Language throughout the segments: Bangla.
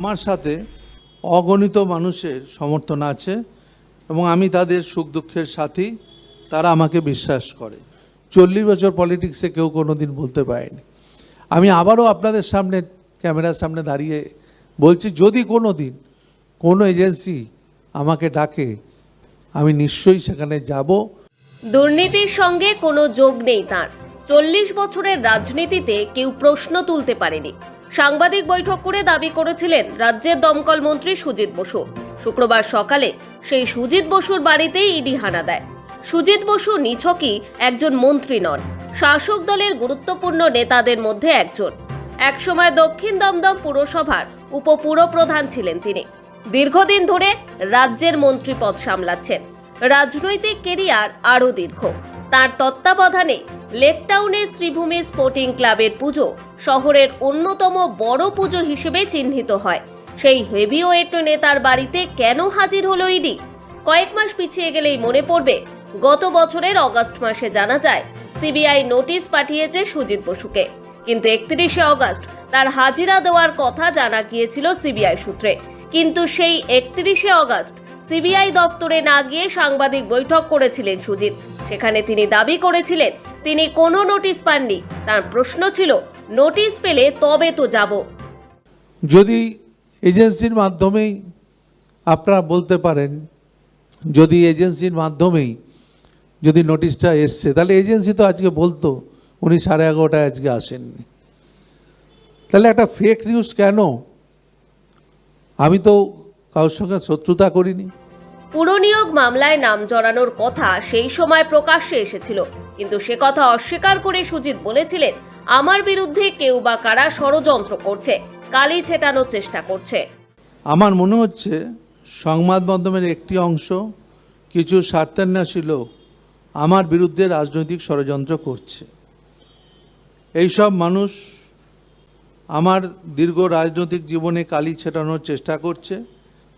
আমার সাথে অগণিত মানুষের সমর্থন আছে এবং আমি তাদের সুখ দুঃখের সাথী, তারা আমাকে বিশ্বাস করে। চল্লিশ বছর পলিটিক্সে কেউ কোনো দিন বলতে পারেনি। আমি আবারও আপনাদের সামনে, ক্যামেরার সামনে দাঁড়িয়ে বলছি, যদি কোনো দিন কোনো এজেন্সি আমাকে ডাকে, আমি নিশ্চয়ই সেখানে যাব। দুর্নীতির সঙ্গে কোনো যোগ নেই তার। চল্লিশ বছরের রাজনীতিতে কেউ প্রশ্ন তুলতে পারেনি। সাংবাদিক বৈঠক করে দাবি করেছিলেন রাজ্যের দমকল মন্ত্রী সুজিত বসু। শুক্রবার সকালে সেই সুজিত বসুর বাড়িতেই ইডি হানা দেয়। সুজিত বসু নিছকই একজন মন্ত্রী নন, শাসক দলের গুরুত্বপূর্ণ নেতাদের মধ্যে একজন। একসময় দক্ষিণ দমদম পুরসভার উপপুরপ্রধান ছিলেন তিনি। দীর্ঘদিন ধরে রাজ্যের মন্ত্রী পদ সামলাচ্ছেন। রাজনৈতিক কেরিয়ার আরও দীর্ঘ। তার তত্ত্বাবধানে লেকটাউনের শ্রীভূমি স্পোর্টিং ক্লাবের পুজো শহরের অন্যতম বড় পুজো হিসেবে চিহ্নিত হয়। সেই হেভিওয়েট নেতার বাড়িতে কেন হাজির হলো ইডি? কয়েক মাস পিছিয়ে গেলেই মনে পড়বে, গত বছরের অগস্ট মাসে জানা যায়, সিবিআই নোটিশ পাঠিয়েছে সুজিত বসুকে। কিন্তু একত্রিশে অগস্ট তার হাজিরা দেওয়ার কথা জানা গিয়েছিল সিবিআই সূত্রে। কিন্তু সেই একত্রিশে অগস্ট সিবিআই দফতরে না গিয়ে সাংবাদিক বৈঠক করেছিলেন সুজিত। সেখানে তিনি দাবি করেছিলেন, তিনি কোনো নোটিশ পাননি। তার প্রশ্ন ছিল, নোটিশ পেলে তবে তো যাব। যদি এজেন্সির মাধ্যমেই আপনারা বলতে পারেন, যদি এজেন্সির মাধ্যমেই যদি নোটিশটা এসছে, তাহলে এজেন্সি তো আজকে বলতো, উনি সাড়ে এগারোটায় আজকে আসেননি। তাহলে একটা ফেক নিউজ কেন? আমি তো কারোর সঙ্গে শত্রুতা করিনি। পুরনিয়োগ মামলায় নাম জড়ানোর কথা সেই সময় প্রকাশ্যে এসেছিল। কিন্তু সে কথা অস্বীকার করে সুজিত বলেছিলেন আমার বিরুদ্ধে কেউ বা কারা ষড়যন্ত্র করছে কালি ছেটানোর চেষ্টা করছে। আমার মনে হচ্ছে সংবাদ মাধ্যমের একটি অংশ কিছু স্বার্থান্বেষী লোক আমার বিরুদ্ধে রাজনৈতিক ষড়যন্ত্র করছে। এইসব মানুষ আমার দীর্ঘ রাজনৈতিক জীবনে কালি ছেটানোর চেষ্টা করছে।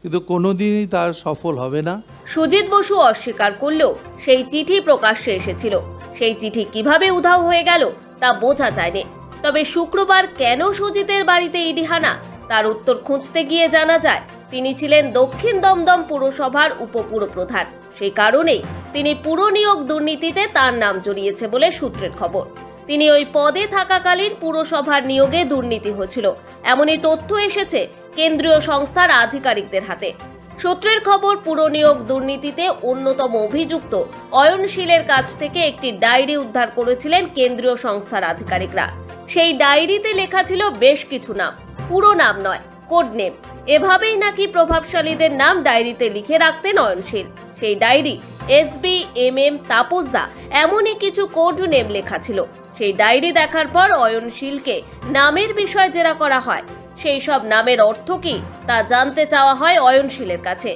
কিন্তু কোনোদিনই তার সফল হবে না। সুজিত বসু অস্বীকার করলেও সেই চিঠি প্রকাশ্যে এসেছিল। সেই চিঠি কীভাবে উধাও হয়ে গেল তা বোঝা যায়নি। তবে শুক্রবার কেন সুজিতের বাড়িতে ইডি হানা, তার উত্তর খুঁজতে গিয়ে জানা যায়, তিনি ছিলেন দক্ষিণ দমদম পুরসভার উপপুরপ্রধান সেই কারণেই তিনি পুরনিয়োগ দুর্নীতিতে তার নাম জড়িয়েছে বলে সূত্রের খবর। তিনি ওই পদে থাকাকালীন পুরসভার নিয়োগে দুর্নীতি হয়েছিল এমনই তথ্য এসেছে কেন্দ্রীয় সংস্থার আধিকারিকদের হাতে। সূত্রের খবর, পুরনিয়োগ দুর্নীতিতে অন্যতম অভিযুক্ত অয়নশীলের কাছ থেকে একটি ডায়েরি উদ্ধার করেছিলেন কেন্দ্রীয় সংস্থার আধিকারিকরা। সেই ডায়েরিতে লেখা ছিল বেশ কিছু নাম। পুরো নাম নয় কোড নেম এভাবেই নাকি প্রভাবশালীদের নাম ডায়েরিতে লিখে রাখতেন অয়নশীল সেই diary S B, M M তাপসদা এমনই কিছু কোড নেম লেখা ছিল। সেই ডায়েরি দেখার পর অয়নশীলকে নামের বিষয় জেরা করা হয়। সেই সব নামের অর্থ কি তা জানতে চাওয়া হয় অয়নশীলের কাছে।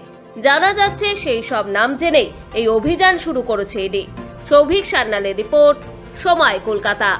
জানা যাচ্ছে সেই সব নাম জেনেই এই অভিযান শুরু করেছে ইডি সৌভিক সান্যালের রিপোর্ট, সময় কলকাতা।